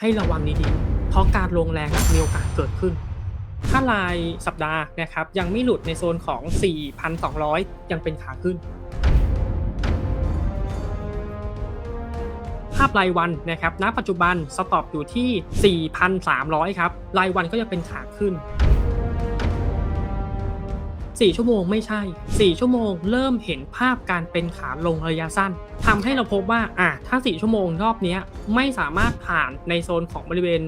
ให้ระวังดีๆ เพราะการลงแรงมีโอกาสเกิดขึ้น ถ้ารายสัปดาห์นะครับยังไม่หลุดในโซนของ 4,200 ยังเป็นขาขึ้น ภาพรายวันนะครับ ณ ปัจจุบันสต็อปอยู่ที่ 4,300 ครับ รายวันก็ยังเป็นขาขึ้น 4 ชั่วโมงไม่ใช่ 4 ชั่วโมงเริ่มเห็นภาพการเป็นขาลงระยะสั้นทำให้เราพบว่าอะถ้า 4 ชั่วโมงรอบนี้ไม่สามารถผ่านในโซนของบริเวณ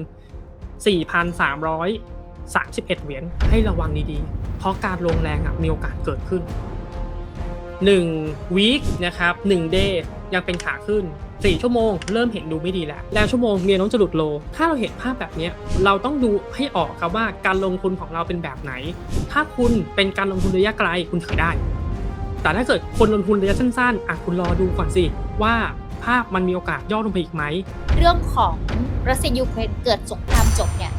4,331 เหรียญให้ระวังดีๆ เพราะการลงแรงมีโอกาสเกิดขึ้น 1 week นะครับ1 day ยังเป็นขาขึ้น 4 ชั่วโมง เริ่มเห็นดูไม่ดีแล้วแล้วชั่วโมงเมียน้องจะหลุดโล ถ้าเราเห็นภาพแบบนี้เราต้องดูให้ออกครับว่าการลงทุนของเราเป็นแบบไหน ถ้าคุณเป็นการลงทุนระยะไกลคุณถือได้ แต่ถ้าเกิดคนลงทุนระยะสั้นๆอะคุณรอดูก่อนสิว่าภาพมันมีโอกาสย่อลงไปอีกไหม เรื่องของรัสเซียยูเครนเกิดสงครามจบเนี่ย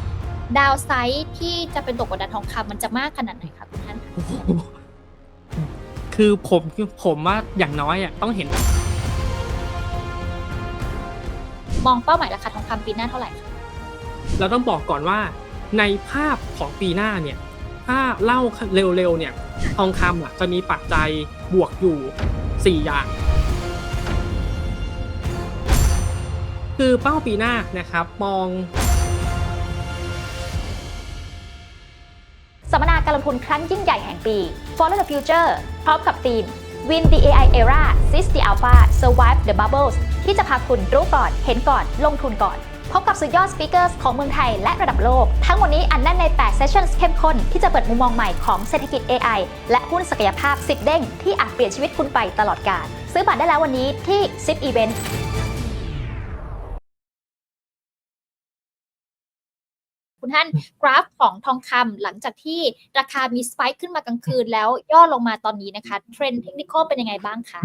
ดาวไซด์ที่จะเป็นตกกดดันทองคำมันจะมากขนาดไหนครับทุกท่าน คือผมผมว่าอย่างน้อยอะต้องเห็น มองเป้าหมายราคาทองคำปีหน้าเท่าไหร่คะเราต้องบอกก่อนว่า ในภาพของปีหน้าเนี่ย ถ้าเล่าเร็วๆเนี่ยทองคำอะจะมีปัจจัยบวกอยู่ 4 อย่าง คือเป้าปีหน้านะครับมองสัมมนาการลงทุนครั้งยิ่งใหญ่แห่งปี Follow the Future พร้อมกับทีม Win the AI Era Seize the Alpha Survive the Bubbles ที่จะพาคุณรู้ก่อน เห็นก่อน ลงทุนก่อน พบกับสุดยอดสปีกเกอร์ของเมืองไทยและระดับโลก ทั้งหมดนี้อันแน่นใน8 Sessions เข้มข้น ที่จะเปิดมุมมองใหม่ของเศรษฐกิจ AI และหุ้นศักยภาพ 10 เด้ง ที่อาจเปลี่ยนชีวิตคุณไปตลอดกาลซื้อบัตรได้แล้ววันนี้ที่ SIP Event คุณท่านกราฟของทองคำหลังจากที่ราคามีสไปค์ขึ้นมากลางคืนแล้วย่อลงมาตอนนี้นะคะเทรนด์เทคนิคเป็นยังไงบ้างคะ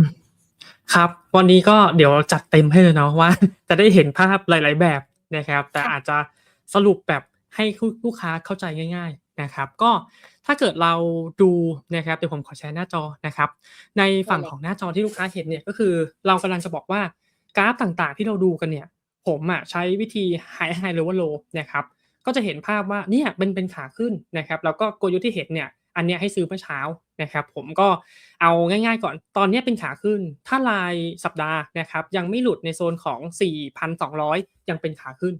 ครับ วันนี้ก็เดี๋ยวจัดเต็มให้เลยเนาะว่า จะได้เห็นภาพหลาย ๆ แบบนะครับ แต่ค่ะอาจจะสรุปแบบให้ลูกค้าเข้าใจง่าย ๆนะครับ ก็ถ้าเกิดเราดูนะครับเดี๋ยวผมขอแชร์หน้าจอนะครับ ในฝั่งของหน้าจอที่ลูกค้าเห็นเนี่ยก็คือเรากำลังจะบอกว่ากราฟต่างๆ ที่เราดูกันเนี่ย ผมอะใช้วิธี high high lower low นะครับ ก็จะเห็นภาพว่าเนี่ยเป็นเป็นขาขึ้นนะครับแล้วก็กลยุทธ์ที่เห็นเนี่ยอันเนี้ยให้ซื้อเมื่อเช้านะครับผมก็เอาง่ายๆก่อนตอนนี้เป็นขาขึ้น ถ้ารายสัปดาห์นะครับยังไม่หลุดในโซนของ 4,200 ยังเป็นขาขึ้น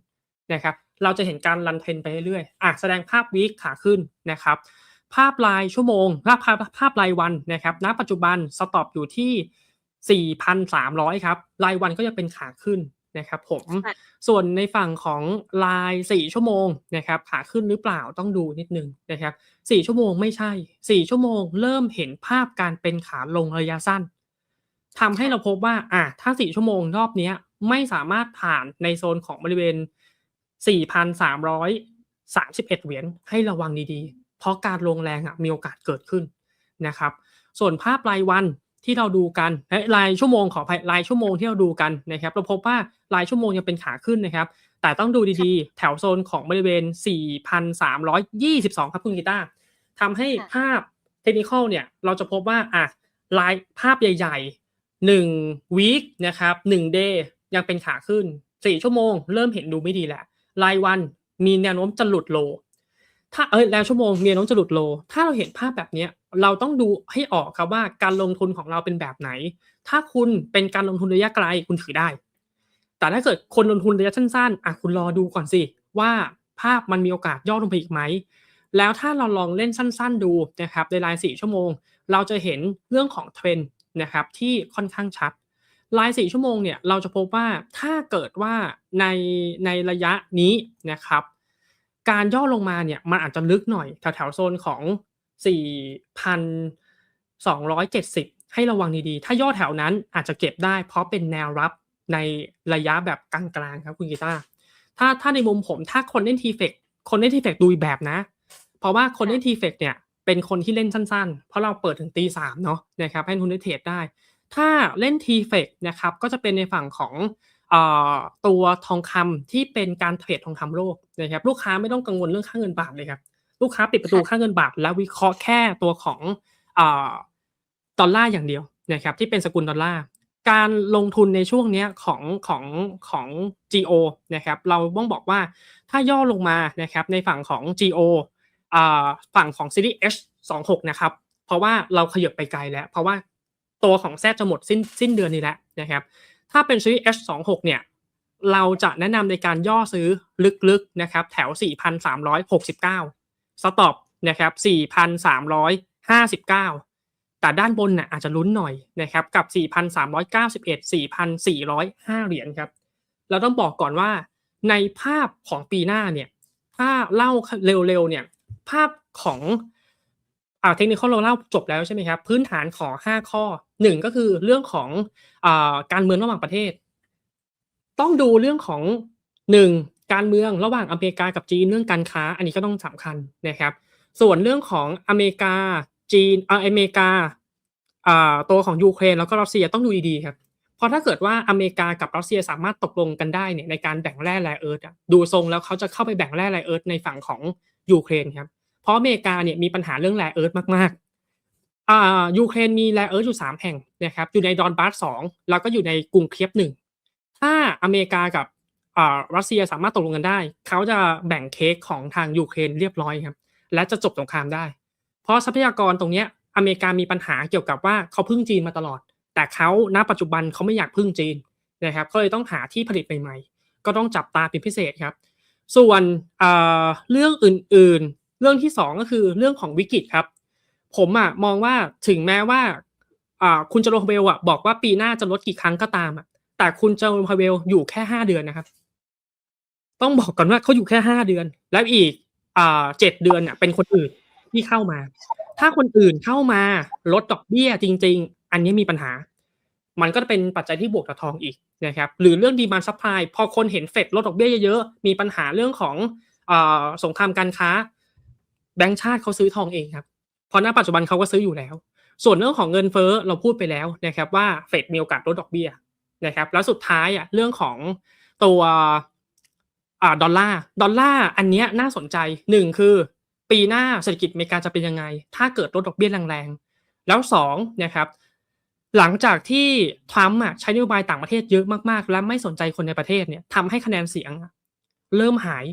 นะครับเราจะเห็นการรันเทนไปเรื่อยๆอะแสดงภาพวีคขาขึ้นนะครับภาพรายชั่วโมงภาพภาพภาพรายวันนะครับณปัจจุบันสต็อปอยู่ที่ 4,300 ครับ รายวันก็ยังเป็นขาขึ้น นะครับผมค่ะส่วนในฝั่งของราย 4 ชั่วโมงนะครับขาขึ้นหรือเปล่าต้องดูนิดนึงนะครับ4ชั่วโมงไม่ใช่ 4 ชั่วโมง เริ่มเห็นภาพการเป็นขาลงระยะสั้นทำให้เราพบว่าอะถ้า 4 ชั่วโมงรอบเนี้ยไม่สามารถผ่านในโซนของบริเวณ 4,331 เหรียญให้ระวังดีๆ เพราะการลงแรงอะมีโอกาสเกิดขึ้นนะครับส่วนภาพรายวัน ที่เราดูกันเอ้ยรายชั่วโมงขออภัยรายชั่วโมงที่เราดูกันนะครับ เราพบว่ารายชั่วโมงยังเป็นขาขึ้นนะครับ แต่ต้องดูดีๆ แถวโซนของบริเวณ 4,322 ครับคุณกีตาร์ทำให้ค่ะภาพเทคนิคเนี่ย เราจะพบว่าอะลายภาพใหญ่ๆ1 week นะครับ1 day ยังเป็นขาขึ้น 4 ชั่วโมง เริ่มเห็นดูไม่ดีแหละรายวันมีแนวโน้มจะหลุดโล ถ้าเอ้ยแล้วชั่วโมงมีแนวโน้มจะหลุดโล ถ้าเราเห็นภาพแบบเนี้ยเราต้องดูให้ออกครับว่าการลงทุนของเราเป็นแบบไหน ถ้าคุณเป็นการลงทุนระยะไกลคุณถือได้ แต่ถ้าเกิดคนลงทุนระยะสั้นๆอะคุณรอดูก่อนสิว่าภาพมันมีโอกาสย่อลงไปอีกไหม แล้วถ้าเราลองเล่นสั้น ๆ ดูนะครับในราย4ชั่วโมง เราจะเห็นเรื่องของเทรนด์นะครับที่ค่อนข้างชัดราย4ชั่วโมงเนี่ยเราจะพบว่าถ้าเกิดว่าในในระยะนี้นะครับ การย่อลงมาเนี่ยมันอาจจะลึกหน่อยแถวๆโซนของ 4,270 ให้ระวังดีๆ ถ้าย่อแถวนั้นอาจจะเก็บได้ เพราะเป็นแนวรับในระยะแบบกลางๆครับคุณกีตาร์ถ้าถ้าในมุมผมถ้าคนเล่นทีเฟกคนเล่นทีเฟกดูอีกแบบนะ เพราะว่าคนเล่นทีเฟกเนี่ยเป็นคนที่เล่นสั้นๆ เพราะเราเปิดถึงตีสามเนาะนะครับให้คุณได้เทรดได้ ถ้าเล่นทีเฟกนะครับก็จะเป็นในฝั่งของเอ่อ ตัวทองคำที่เป็นการเทรดทองคำโลกนะครับลูกค้าไม่ต้องกังวลเรื่องค่าเงินบาทเลยครับลูกค้าปิดประตูค่าเงินบาทแล้ววิเคราะห์แค่ตัวของอดอลลาร์อย่างเดียวนะครับที่เป็นสกุลดอลลาร์การลงทุนในช่วงนี้ของของของ GO นะครับเราต้องบอกว่าถ้าย่อลงมานะครับในฝั่งของ GO อฝั่งของ Series H 26นะครับเพราะว่าเราขยับไปไกลแล้ว เพราะว่าตัวของแซจะหมดสิ้นสิ้นเดือนนี้แล้วนะครับ ถ้าเป็น Series H 26 เนี่ยเราจะแนะนำในการย่อซื้อลึกๆนะครับแถว 4,369 สต็อปนะครับ 4,359 แต่ด้านบนน่ะอาจจะลุ้นหน่อยนะครับกับ 4,391 4,405 เหรียญครับ เราต้องบอกก่อนว่าในภาพของปีหน้าเนี่ยถ้าเล่าเร็วๆเนี่ยภาพของอ่าเทคนิคเราเล่าจบแล้วใช่ไหมครับ พื้นฐานของ 5 ข้อ 1ก็คือเรื่องของอการเมืองระหว่างประเทศ ต้องดูเรื่องของ1การเมืองระหว่างอเมริกากับจีนเรื่องการค้า อันนี้ก็ต้องสำคัญนะครับ ส่วนเรื่องของอเมริกาจีนเอออเมริกาตัวของยูเครนแล้วก็รัสเซียต้องดูดีๆครับเพราะถ้าเกิดว่าอเมริกากับรัสเซียสามารถตกลงกันได้เนี่ยในการแบ่งแร่แร่เอิร์ธดูทรงแล้วเขาจะเข้าไปแบ่งแร่แร่เอิร์ธในฝั่งของยูเครนครับเพราะอเมริกาเนี่ยมีปัญหาเรื่องแร่เอิร์ธมาก อ่ายูเครนมีแร่เอิร์ธอยู่สามแห่งนะครับอยู่ในดอนบาสสองแล้วก็อยู่ในกรุงเคียบหนึ่งถ้าอเมริกากับอ่ารัสเซียสามารถตกลงกันได้ เขาจะแบ่งเค้กของทางยูเครนเรียบร้อยครับและจะจบสงครามได้ เพราะทรัพยากรตรงเนี้ยอเมริกามีปัญหาเกี่ยวกับว่าเขาพึ่งจีนมาตลอด แต่เขาณปัจจุบันเขาไม่อยากพึ่งจีนนะครับเขาเลยต้องหาที่ผลิตใหม่ๆ ก็ต้องจับตาเป็นพิเศษครับ ส่วนเอ่อเรื่องอื่นๆ เรื่องที่สองก็คือเรื่องของวิกฤตครับ ผมอะมองว่าถึงแม้ว่าคุณจโรพาเวลอะบอกว่าปีหน้าจะลดกี่ครั้งก็ตามอะแต่คุณจโรพาเวลอยู่แค่ห้าเดือนนะครับ ต้องบอกก่อนว่าเขาอยู่แค่ห้าเดือน แล้วอีกเจ็ดเดือนเนี่ยเป็นคนอื่นที่เข้ามา ถ้าคนอื่นเข้ามาลดดอกเบี้ยจริง ๆ อันนี้มีปัญหา มันก็จะเป็นปัจจัยที่บวกต่อทองอีกนะครับ หรือเรื่องดีมานซัพพลายพอคนเห็นเฟดลดดอกเบี้ยเยอะๆ มีปัญหาเรื่องของอสงครามการค้า แบงก์ชาติเขาซื้อทองเองครับ พราะณปัจจุบันเขาก็ซื้ออยู่แล้ว ส่วนเรื่องของเงินเฟ้อเราพูดไปแล้วนะครับว่าเฟดมีโอกาสลดดอกเบี้ยนะครับแล้วสุดท้ายอะเรื่องของตัวอ่าดอลลาร์ดอลลาร์อันเนี้ยน่าสนใจหนึ่งคือ ปีหน้าเศรษฐกิจอเมริกาจะเป็นยังไง ถ้าเกิดลดดอกเบี้ยแรงๆ แล้วสองนะครับหลังจากที่ทรัมป์ใช้นโยบายต่างประเทศเยอะมากๆ และไม่สนใจคนในประเทศเนี่ยทำให้คะแนนเสียง เริ่มหาย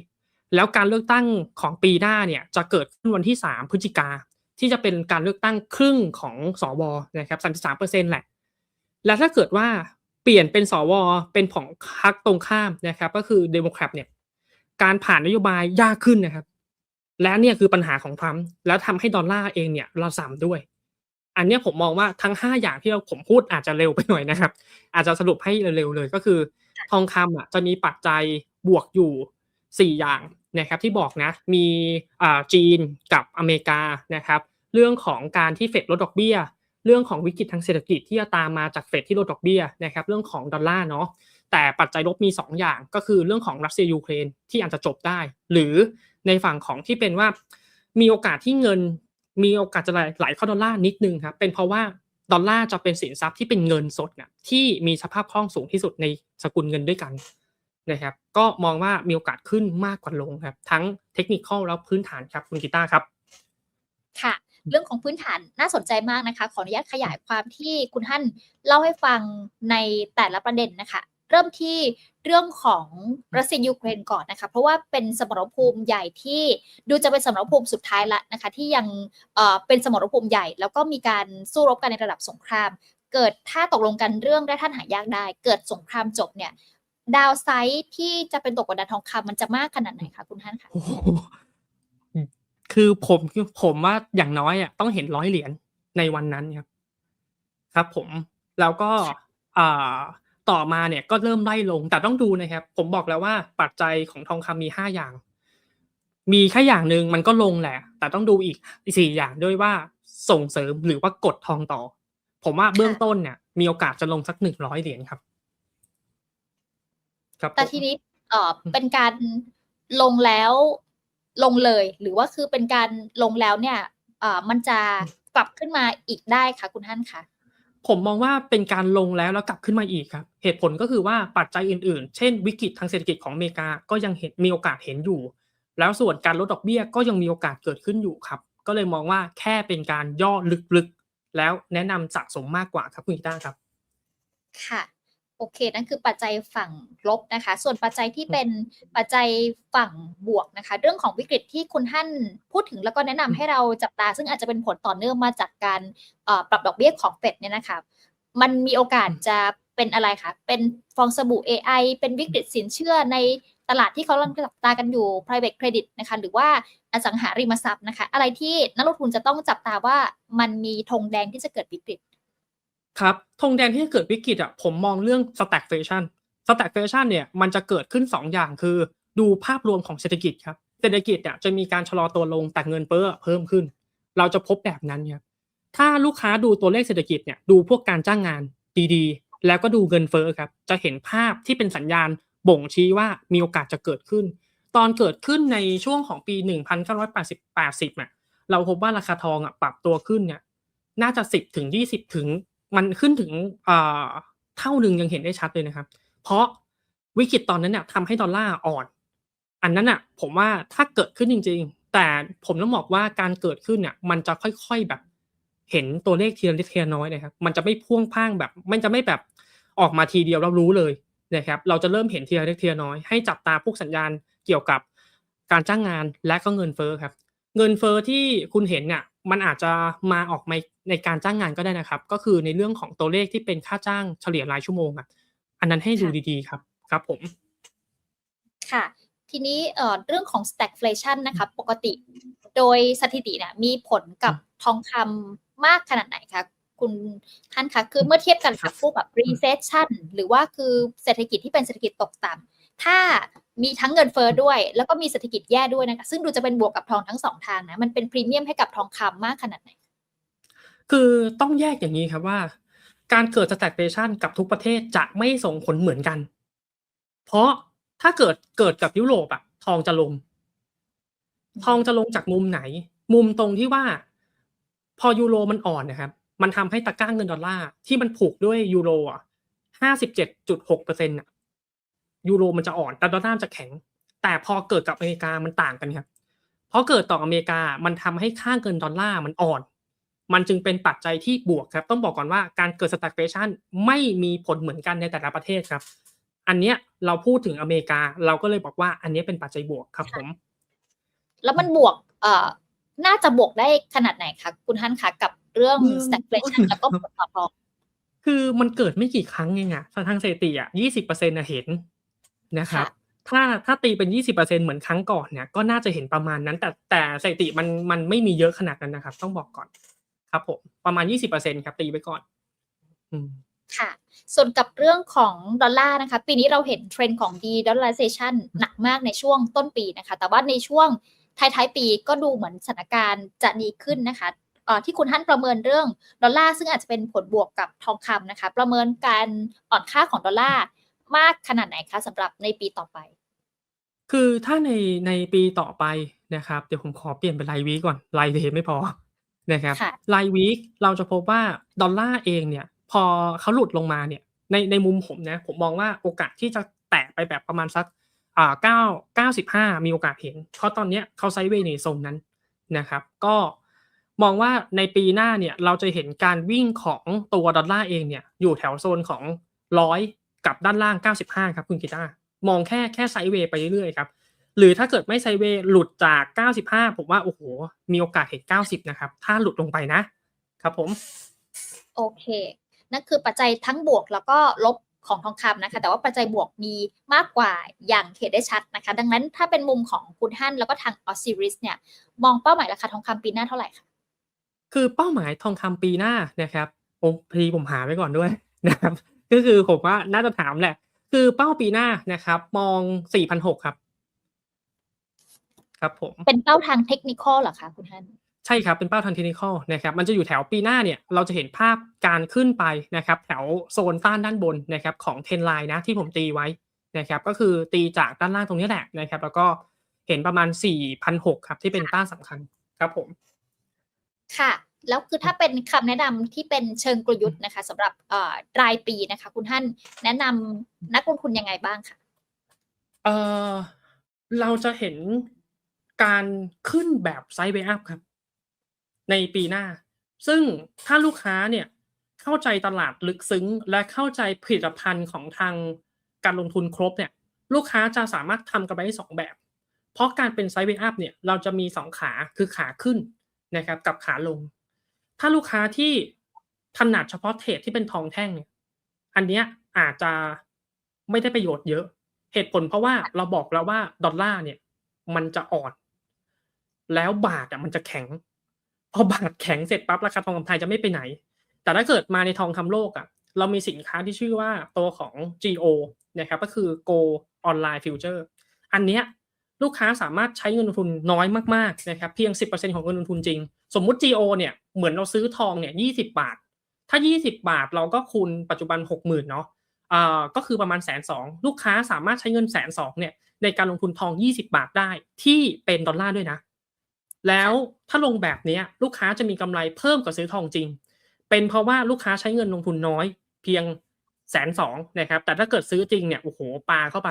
แล้วการเลือกตั้งของปีหน้าเนี่ยจะเกิดขึ้นวันที่ 3 พฤศจิกา ที่จะเป็นการเลือกตั้งครึ่งของสวนะครับ33เปอร์เซ็นแหละ และถ้าเกิดว่าเปลี่ยนเป็นสวเป็นของพรรคตรงข้ามนะครับ ก็คือเดโมแครตเนี่ยการผ่านนโยบายยากขึ้นนะครับ และเนี่ยคือปัญหาของทรัมป์แล้วทำให้ดอลลาร์เองเนี่ยเราสั่ด้วย อันนี้ผมมองว่าทั้ง 5 อย่างที่เราผมพูดอาจจะเร็วไปหน่อยนะครับ อาจจะสรุปให้เร็วๆเลยก็คือ ทองคำอะจะมีปัจจัยบวกอยู่ 4 อย่าง นะครับที่บอกนะมีอ่าจีนกับอเมริกานะครับเรื่องของการที่เฟดลดดอกเบี้ย เรื่องของวิกฤตทางเศรษฐกิจที่จะตามมาจากเฟดที่ลดดอกเบี้ยนะครับเรื่องของดอลลาร์เนาะแต่ปัจจัยลบมี 2 อย่างก็คือเรื่องของรัสเซียยูเครนที่อาจจะจบได้ หรือในฝั่งของที่เป็นว่ามีโอกาสที่เงินมีโอกาสจะไหลเข้าดอลลาร์นิดนึงครับเป็นเพราะว่าดอลลาร์จะเป็นสินทรัพย์ที่เป็นเงินสดน่ะที่มีสภาพคล่องสูงที่สุดในสกุลเงินด้วยกัน นะครับ ก็มองว่ามีโอกาสขึ้นมากกว่าลงครับ ทั้งเทคนิคแล้วพื้นฐานครับคุณกีตาร์ครับ ค่ะเรื่องของพื้นฐานน่าสนใจมากนะคะ ขออนุญาตขยายความที่คุณท่านเล่าให้ฟังในแต่ละประเด็นนะคะ เริ่มที่เรื่องของรัสเซียยูเครนก่อนนะคะ เพราะว่าเป็นสมรภูมิใหญ่ที่ดูจะเป็นสมรภูมิสุดท้ายละนะคะ ที่ยังเอ่อเป็นสมรภูมิใหญ่ แล้วก็มีการสู้รบกันในระดับสงคราม เกิดถ้าตกลงกันเรื่องได้ท่านหายากได้ เกิดสงครามจบเนี่ย ดาวไซด์ที่จะเป็นตกกดดันทองคำมันจะมากขนาดไหนคะคุณท่านคะโอ้โหคือผมผมว่าอย่างน้อยอะต้องเห็นร้อยเหรียญในวันนั้นครับ ครับ ผมแล้วก็อ่าต่อมาเนี่ยก็เริ่มไล่ลงแต่ต้องดูนะครับ ผมบอกแล้วว่าปัจจัยของทองคำมีห้าอย่าง มีแค่อย่างหนึ่งมันก็ลงแหละ แต่ต้องดูอีกสี่อย่างด้วยว่าส่งเสริมหรือว่ากดทองต่อ ผมว่าเบื้องต้นเนี่ย มีโอกาสจะลงสักหนึ่งร้อยเหรียญครับครับ แต่ผมทีนี้เอ่อเป็นการลงแล้วลงเลย หรือว่าคือเป็นการลงแล้วเนี่ยเอ่อมันจะกลับขึ้นมาอีกได้ค่ะคุณท่านคะผมมองว่าเป็นการลงแล้วแล้วกลับขึ้นมาอีกครับ เหตุผลก็คือว่าปัจจัยอื่นๆ เช่น วิกฤตทางเศรษฐกิจของอเมริกาก็ยังเห็นมีโอกาสเห็นอยู่ แล้วส่วนการลดดอกเบี้ยก็ยังมีโอกาสเกิดขึ้นอยู่ครับ ก็เลยมองว่าแค่เป็นการย่อลึกๆ แล้วแนะนำสะสมมากกว่าครับคุณกีตาร์ครับ ค่ะโอเค นั่นคือปัจจัยฝั่งลบนะคะ ส่วนปัจจัยที่เป็นปัจจัยฝั่งบวกนะคะ เรื่องของวิกฤตที่คุณท่านพูดถึงแล้วก็แนะนำให้เราจับตา ซึ่งอาจจะเป็นผลต่อเนื่องมาจากการเอ่อปรับดอกเบี้ยของเฟดเนี่ยนะคะมันมีโอกาสจะเป็นอะไรคะ เป็นฟองสบู่ AI เป็นวิกฤตสินเชื่อในตลาดที่เขากำลังจับตากันอยู่ private credit นะคะ หรือว่าอสังหาริมทรัพย์นะคะ อะไรที่นักลงทุนจะต้องจับตาว่ามันมีธงแดงที่จะเกิดวิกฤต ครับธงแดงที่เกิดวิกฤตอะผมมองเรื่อง stagflation stagflation เนี่ยมันจะเกิดขึ้น 2 อย่างคือ ดูภาพรวมของเศรษฐกิจครับเศรษฐกิจเนี่ยจะมีการชะลอตัวลงแต่เงินเฟ้อเพิ่มขึ้น เราจะพบแบบนั้นครับถ้าลูกค้าดูตัวเลขเศรษฐกิจเนี่ยดูพวกการจ้างงานดีๆ แล้วก็ดูเงินเฟ้อครับจะเห็นภาพที่เป็นสัญญาณบ่งชี้ว่ามีโอกาสจะเกิดขึ้น ตอนเกิดขึ้นในช่วงของปี 1980 80อะเราพบว่าราคาทองอะปรับตัวขึ้นเนี่ยน่าจะ 10ถึง20ถึง มันขึ้นถึงเท่าหนึ่งยังเห็นได้ชัดเลยนะครับ เพราะวิกฤตตอนนั้นเนี่ยทำให้ดอลลาร์อ่อน อันนั้นอะผมว่าถ้าเกิดขึ้นจริง ๆ แต่ผมต้องบอกว่าการเกิดขึ้นเนี่ยมันจะค่อยๆแบบ เห็นตัวเลขทีละเล็กทีละน้อยนะครับ มันจะไม่พ่วงพ่างแบบ มันจะไม่แบบออกมาทีเดียวแล้วรู้เลยนะครับ เราจะเริ่มเห็นทีละเล็กทีละน้อย ให้จับตาพวกสัญญาณเกี่ยวกับการจ้างงานและก็เงินเฟ้อครับ เงินเฟ้อที่คุณเห็นเนี่ย มันอาจจะมาออกมาในการจ้างงานก็ได้นะครับ ก็คือในเรื่องของตัวเลขที่เป็นค่าจ้างเฉลี่ยรายชั่วโมงอะอันนั้นให้ดูค่ะดีๆครับครับผม ค่ะ ทีนี้เอ่อเรื่องของ stagflation นะคะปกติ โดยสถิติเนี่ยมีผลกับทองคำมากขนาดไหนคะคุณท่านคะคือเมื่อเทียบกันกับพวกแบบ recession หรือว่าคือเศรษฐกิจที่เป็นเศรษฐกิจตกต่ำถ้า มีทั้งเงินเฟ้อด้วย แล้วก็มีเศรษฐกิจแย่ด้วยนะคะซึ่งดูจะเป็นบวกกับทองทั้งสองทางนะมันเป็นพรีเมียมให้กับทองคำมากขนาดไหน คือต้องแยกอย่างนี้ครับว่า การเกิด stagflation กับทุกประเทศจะไม่ส่งผลเหมือนกัน เพราะถ้าเกิดเกิดกับยุโรปอะทองจะลง ทองจะลงจากมุมไหน มุมตรงที่ว่า พอยูโรมันอ่อนนะครับ มันทำให้ตะกร้าเงินดอลลาร์ที่มันผูกด้วยยูโรอะห้าสิบเจ็ดจุดหกเปอร์เซ็นต์อะ ยูโรมันจะอ่อน แต่ดอลลาร์จะแข็ง แต่พอเกิดกับอเมริกามันต่างกันครับเพราะเกิดต่ออเมริกามันทำให้ค่าเงินดอลลาร์มันอ่อน มันจึงเป็นปัจจัยที่บวกครับ ต้องบอกก่อนว่าการเกิด stagflation ไม่มีผลเหมือนกันในแต่ละประเทศครับ อันเนี้ยเราพูดถึงอเมริกา เราก็เลยบอกว่าอันเนี้ยเป็นปัจจัยบวกครับผม แล้วมันบวกเอ่อน่าจะบวกได้ขนาดไหนคะคุณท่านคะกับเรื่องอืม stagflation แล้วก็ผลต่อทองคือมันเกิดไม่กี่ครั้งเองอะทางสถิติอะยี่สิบเปอร์เซ็นต์เห็น นะครับถ้าถ้าตีเป็นยี่สิบเปอร์เซ็นเหมือนครั้งก่อนเนี่ยก็น่าจะเห็นประมาณนั้น แต่แต่สถิติมันมันไม่มีเยอะขนาดนั้นนะครับ ต้องบอกก่อนครับผมประมาณยี่สิบเปอร์เซ็นครับตีไปก่อนอืมค่ะ ส่วนกับเรื่องของดอลลาร์นะคะ ปีนี้เราเห็นเทรนด์ของ de-dollarization หนักมากในช่วงต้นปีนะคะ แต่ว่าในช่วงท้ายๆปีก็ดูเหมือนสถานการณ์จะดีขึ้นนะคะเอ่อที่คุณท่านประเมินเรื่องดอลลาร์ซึ่งอาจจะเป็นผลบวกกับทองคำนะคะ ประเมินการอ่อนค่าของดอลลาร์ มากขนาดไหนคะสำหรับในปีต่อไป คือถ้าในในปีต่อไปนะครับ เดี๋ยวผมขอเปลี่ยนเป็นรายวีคก่อนรายเดย์ไม่พอนะครับค่ะรายวีคเราจะพบว่าดอลลาร์เองเนี่ย พอเขาหลุดลงมาเนี่ย ในในมุมผมนะผมมองว่าโอกาสที่จะแตะไปแบบประมาณสักอ่าเก้าเก้าสิบห้ามีโอกาสเห็นเพราะตอนเนี้ยเขาไซด์เวย์ในโซนนั้นนะครับ ก็มองว่าในปีหน้าเนี่ยเราจะเห็นการวิ่งของตัวดอลลาร์เองเนี่ยอยู่แถวโซนของร้อย กับด้านล่าง 95 ครับคุณกีตาร์มองแค่แค่ไซด์เวย์ไปเรื่อยๆครับหรือถ้าเกิดไม่ไซด์เวย์หลุดจาก 95 ผมว่าโอ้โห มีโอกาสเห็น 90 นะครับ ถ้าหลุดลงไปนะครับผม โอเคนั่นคือปัจจัยทั้งบวกแล้วก็ลบของทองคำนะคะ แต่ว่าปัจจัยบวกมีมากกว่าอย่างเห็นได้ชัดนะคะ ดังนั้นถ้าเป็นมุมของคุณฮั่นแล้วก็ทางออสซิริสเนี่ย มองเป้าหมายราคาทองคำปีหน้าเท่าไหร่คะคือเป้าหมายทองคำปีหน้านะครับผมพอดีผมหาไว้ก่อนด้วยนะครับ ก็คือผมว่าน่าจะถามแหละ คือเป้าปีหน้านะครับ มอง 4,600 ครับ ครับผม เป็นเป้าทางเทคนิคอลเหรอคะคุณฮั่นใช่ครับ เป็นเป้าทางเทคนิคอลนะครับ มันจะอยู่แถวปีหน้าเนี่ย เราจะเห็นภาพการขึ้นไปนะครับ แถวโซนต้านด้านบนนะครับของเทนไลน์นะที่ผมตีไว้นะครับ ก็คือตีจากด้านล่างตรงนี้แหละนะครับ แล้วก็เห็นประมาณ4,600ครับ ที่เป็นต้านสำคัญครับผม ค่ะ แล้วคือถ้าเป็นคำแนะนำที่เป็นเชิงกลยุทธ์นะคะสำหรับเอ่อรายปีนะคะ คุณท่านแนะนำนักลงทุนยังไงบ้างคะเอ่อเราจะเห็นการขึ้นแบบไซด์เวย์อัพครับ ในปีหน้า ซึ่งถ้าลูกค้าเนี่ยเข้าใจตลาดลึกซึ้ง และเข้าใจผลิตภัณฑ์ของทางการลงทุนครบเนี่ย ลูกค้าจะสามารถทำกำไรได้สองแบบ เพราะการเป็นไซด์เวย์อัพเนี่ยเราจะมีสองขาคือขาขึ้นนะครับกับขาลง ถ้าลูกค้าที่ถนัดเฉพาะเทรดที่เป็นทองแท่งเนี่ย อันเนี้ยอาจจะไม่ได้ประโยชน์เยอะ เหตุผลเพราะว่าเราบอกแล้วว่าดอลลาร์เนี่ย มันจะอ่อน แล้วบาทอะมันจะแข็ง พอบาทแข็งเสร็จปั๊บราคาทองคำไทยจะไม่ไปไหน แต่ถ้าเกิดมาในทองคำโลกอะ เรามีสินค้าที่ชื่อว่าตัวของ GO นะครับ ก็คือ Go Online Future อันเนี้ยลูกค้าสามารถใช้เงินลงทุนน้อยมากๆนะครับ เพียง 10%ของเงินลงทุนจริง สมมุติ GO เนี่ยเหมือนเราซื้อทองเนี่ย20บาท ถ้า 20 บาทเราก็คูณปัจจุบัน 60,000เนาะอ่าก็คือประมาณแสนสองลูกค้าสามารถใช้เงินแสนสองเนี่ยในการลงทุนทอง 20 บาทได้ที่เป็นดอลลาร์ด้วยนะ แล้วถ้าลงแบบนี้ลูกค้าจะมีกำไรเพิ่มกว่าซื้อทองจริง เป็นเพราะว่าลูกค้าใช้เงินลงทุนน้อย เพียงแสนสองนะครับ แต่ถ้าเกิดซื้อจริงเนี่ยโอ้โหปาเข้าไป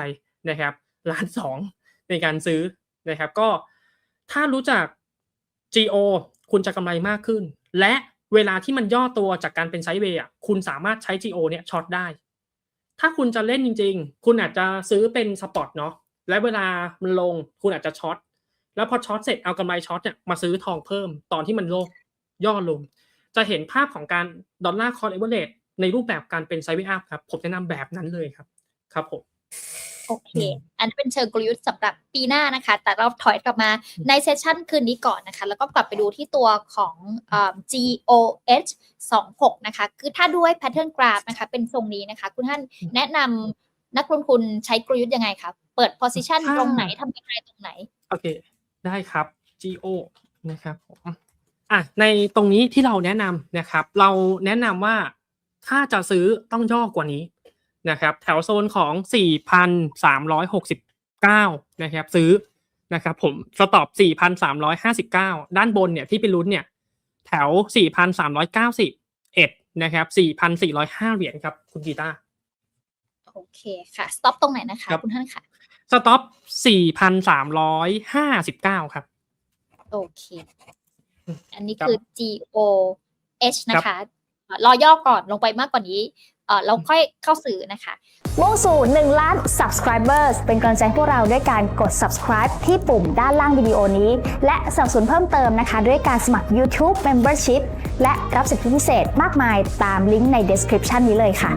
นะครับล้านสองในการซื้อนะครับ ก็ถ้ารู้จัก GO คุณจะกำไรมากขึ้น และเวลาที่มันย่อตัวจากการเป็นไซด์เวย์อะคุณสามารถใช้ GO เนี่ยช็อตได้ ถ้าคุณจะเล่นจริง ๆ คุณอาจจะซื้อเป็นสปอตเนาะและเวลามันลงคุณอาจจะช็อตแล้วพอช็อตเสร็จเอากำไรช็อตเนี่ยมาซื้อทองเพิ่มตอนที่มันโลกย่อลง จะเห็นภาพของการดอลลาร์คอร์เอเวอเรในรูปแบบการเป็นไซด์เวย์อัพครับผมแนะนำแบบนั้นเลยครับครับผม โอเคอืมอันนี้เป็นเชิงกลยุทธ์สำหรับปีหน้านะคะ แต่เราถอยกลับมาในเซสชันคืนนี้ก่อนนะคะ แล้วก็กลับไปดูที่ตัวของเอ่อ GOH 26 นะคะ คือถ้าด้วย pattern graph นะคะ เป็นทรงนี้นะคะ คุณท่านแนะนำนักลงทุนใช้กลยุทธ์ยังไงคะ เปิด position ถ้าตรงไหนทำกำไรตรงไหน โอเค ได้ครับ GO นะครับผมอะ ในตรงนี้ที่เราแนะนำนะครับ เราแนะนำว่าถ้าจะซื้อต้องย่อกว่านี้ นะครับแถวโซนของ 4,369 นะครับซื้อนะครับผมสต็อป 4,359 ด้านบนเนี่ยที่ไปลุ้นเนี่ยแถว 4,391 นะครับ 4,405 เหรียญครับคุณกีตาร์โอเคค่ะ stop ตรงไหนนะคะครับคุณท่านค่ะ สต็อป 4,359 ครับ โอเค อันนี้ครับคือ GOH นะคะเอ่อรอย่อก่อนลงไปมากกว่านี้ เราค่อยเข้าสื่อนะคะมุ่งสู่1ล้าน subscribers เป็นกำลังใจพวกเราด้วยการกด subscribe ที่ปุ่มด้านล่างวิดีโอนี้ และสนับสนุนเพิ่มเติมนะคะ ด้วยการสมัคร YouTube Membership และรับสิทธิพิเศษมากมายตามลิงก์ใน description นี้เลยค่ะ